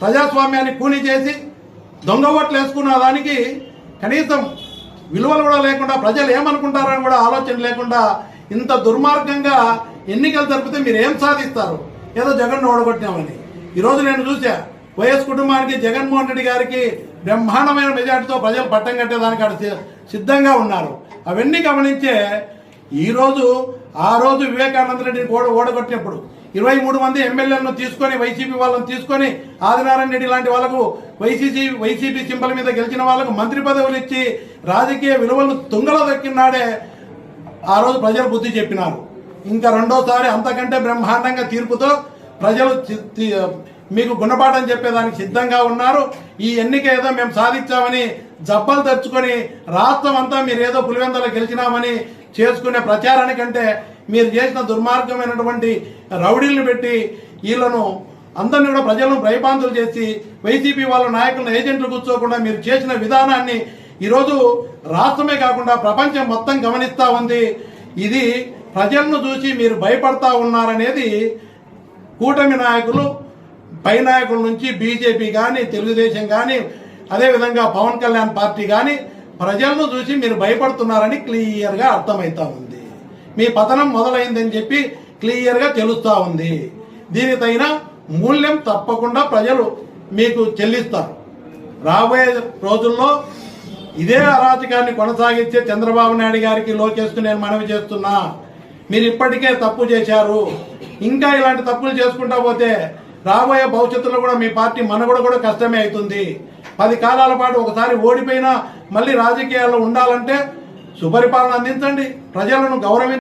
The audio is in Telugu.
ప్రజాస్వామ్యాన్ని కూని చేసి దొంగ ఓట్లు వేసుకున్న దానికి కనీసం విలువలు కూడా లేకుండా ప్రజలు ఏమనుకుంటారని కూడా ఆలోచన లేకుండా ఇంత దుర్మార్గంగా ఎన్నికలు జరిపితే మీరు ఏం సాధిస్తారు? ఏదో జగన్ ఓడగొట్టామని ఈరోజు నేను చూసా వైఎస్ కుటుంబానికి జగన్మోహన్ రెడ్డి గారికి బ్రహ్మాండమైన మెజార్టీతో ప్రజలు పట్టం కట్టేదానికి అక్కడ సిద్ధంగా ఉన్నారు. అవన్నీ గమనించే ఈరోజు ఆ రోజు వివేకానంద రెడ్డిని ఓడ ఓడగొట్టినప్పుడు ఇరవై మూడు మంది ఎమ్మెల్యేలను తీసుకొని వైసీపీ వాళ్ళని తీసుకొని ఆదినారాయణ రెడ్డి లాంటి వాళ్ళకు వైసీసీ వైసీపీ సింబల్ మీద గెలిచిన వాళ్ళకు మంత్రి పదవులు ఇచ్చి రాజకీయ విలువలను తుంగలో దక్కినాడే ఆ రోజు ప్రజలు బుద్ధి చెప్పినారు. ఇంకా రెండోసారి అంతకంటే బ్రహ్మాండంగా తీర్పుతో ప్రజలు మీకు గుణపాఠం చెప్పేదానికి సిద్ధంగా ఉన్నారు. ఈ ఎన్నిక ఏదో మేము సాధించామని జబ్బలు తెచ్చుకొని రాష్ట్రం అంతా మీరు ఏదో పులివెందలో గెలిచినామని చేసుకునే ప్రచారానికంటే మీరు చేసిన దుర్మార్గమైనటువంటి రౌడీలను పెట్టి వీళ్ళను అందరినీ కూడా ప్రజలను భయపాంతులు చేసి వైసీపీ వాళ్ళ నాయకులను ఏజెంట్లు కూర్చోకుండా మీరు చేసిన విధానాన్ని ఈరోజు రాష్ట్రమే కాకుండా ప్రపంచం మొత్తం గమనిస్తూ ఉంది. ఇది ప్రజలను చూసి మీరు భయపడతా ఉన్నారనేది కూటమి నాయకులు పై నాయకుల నుంచి బీజేపీ కానీ తెలుగుదేశం కానీ అదేవిధంగా పవన్ కళ్యాణ్ పార్టీ కానీ ప్రజలను చూసి మీరు భయపడుతున్నారని క్లియర్గా అర్థమవుతా ఉంది. మీ పతనం మొదలైందని చెప్పి క్లియర్గా తెలుస్తూ ఉంది. దీని తగిన మూల్యం తప్పకుండా ప్రజలు మీకు చెల్లిస్తారు. రాబోయే రోజుల్లో ఇదే అరాచకాన్ని కొనసాగించే చంద్రబాబు నాయుడు గారికి లోకేష్కు నేను మనవి చేస్తున్నా. మీరు ఇప్పటికే తప్పు చేశారు. ఇంకా ఇలాంటి తప్పులు చేసుకుంటా పోతే రాబోయే భవిష్యత్తులో కూడా మీ పార్టీ మనగడ కూడా కష్టమే అవుతుంది. పది కాలాల పాటు ఒకసారి ఓడిపోయినా మళ్ళీ రాజకీయాల్లో ఉండాలంటే సుపరిపాలన అందించండి. ప్రజలను గౌరవించండి.